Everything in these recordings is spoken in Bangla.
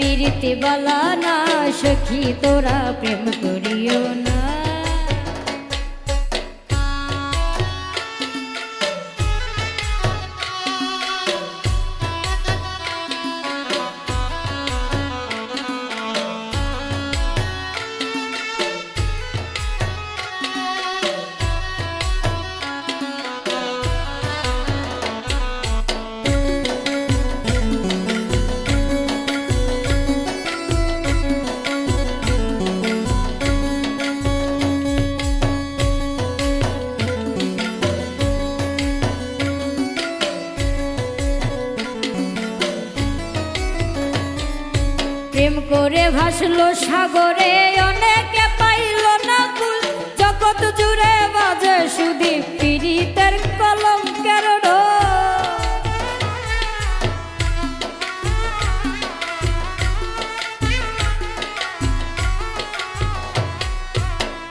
পীড়িতে বলা না সখী তোরা প্রেম করিও না। করে ভাসলো সাগরে, অনেকে পাইল না কুল। জগৎ জুড়ে বাজে সুদী পীড়িতের কলঙ্কের।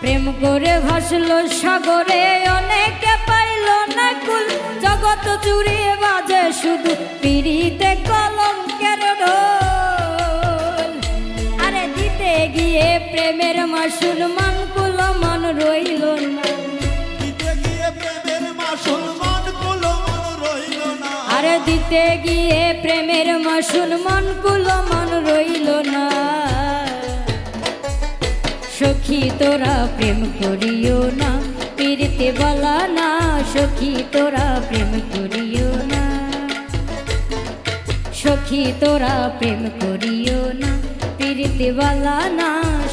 প্রেম করে ভাসলো সাগরে, অনেকে পাইল না কুল। জগৎ জুড়িয়ে বাজে শুধু পিড়িতে কলঙ্কের প্রেমের মাসুল মান কুল মন রইল না। আরে দিতে গিয়ে প্রেমের মাসুল মন কুল মন রইল না। সখী তোরা প্রেম করিও না। পীড়িতে বলা না সখী তোরা প্রেম করিও না। সখী তোরা প্রেম করিও না। পীড়িতে বলা না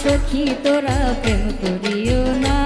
সখী তোরা প্রেম করিও না।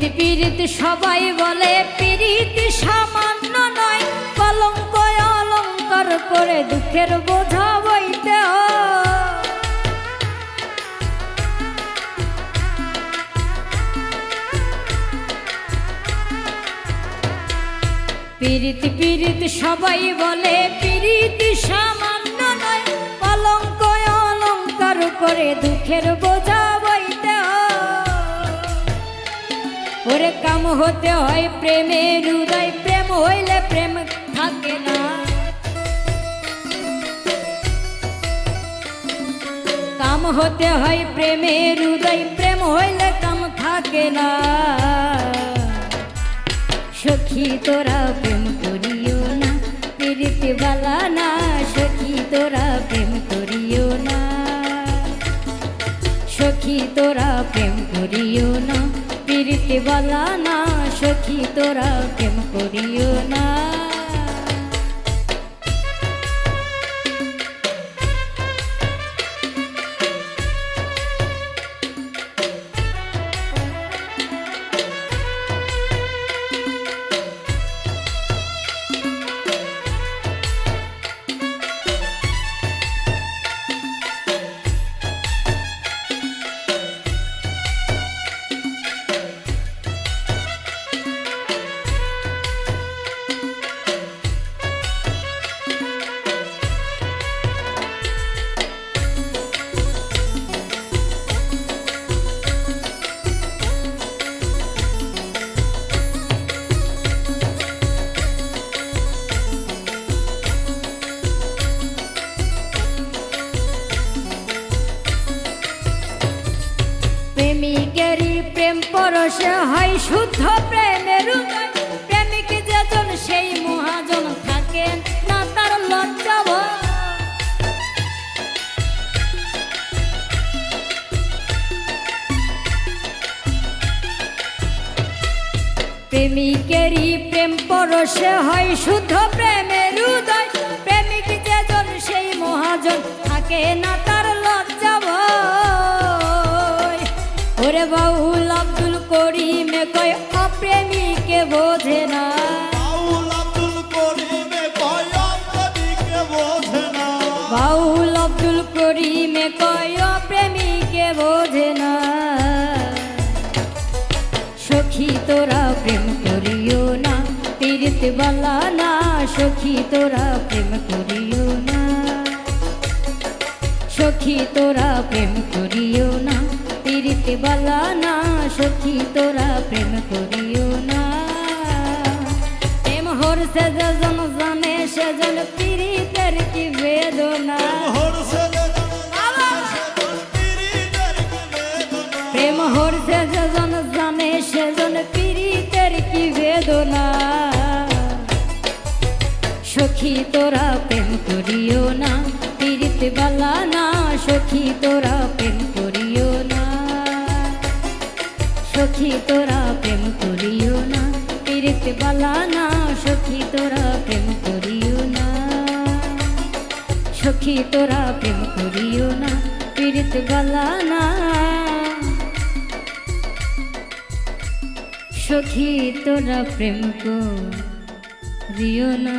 পীড়িত পীড়িত সবাই বলে পীড়িত সামান্য নয় কলঙ্ক অলঙ্কার করে দুঃখের বোঝা বইতে। পীড়িত পীড়িত সবাই বলে পীড়িত সামান্য নয় কলঙ্ক অলঙ্কার করে দুঃখের বোঝা ওরে কাম হতে হয় প্রেমের হৃদয় প্রেম হইলে প্রেম থাকে না। কাম হতে হয় প্রেমের হৃদয় প্রেম হইলে কাম থাকে না। সখী তোরা প্রেম করিও না, পীড়িত বালা না। সখী তোরা প্রেম করিও না। সখী তোরা প্রেম করিও না পীড়িত বলা না সখী তোরা কেম করিও না। প্রেমিকেরই প্রেম পরশে হয় শুদ্ধ প্রেমের প্রেমিক যেজন সেই মহাজন থাকেন না তার লজ্জা। প্রেমিকেরই প্রেম পরশে হয় শুদ্ধ প্রেমের উদয় প্রেমিক যেজন সেই মহাজন থাকে না করিমে কয় অপ্রেমিকে বোঝে না। সখী তোরা প্রেম করিও না পীড়িত বালা না। সখী তোরা প্রেম করিও না। সখী তোরা প্রেম করিও না পীড়িত বালা না। সখী তোরা প্রেম করিও সেজন পীড়িতের কি বেদনা? সখী তোরা প্রেম করিও না, পীড়িত বালা না, সখী তোরা প্রেম করিও না। সখী তোরা প্রেম করিও না, পীড়িত বালা না, সখী তোরা প্রেম করিও না। সখী তোরা প্রেম করিও না, পীড়িত বালা না সখী তোরা প্রেম করিও না।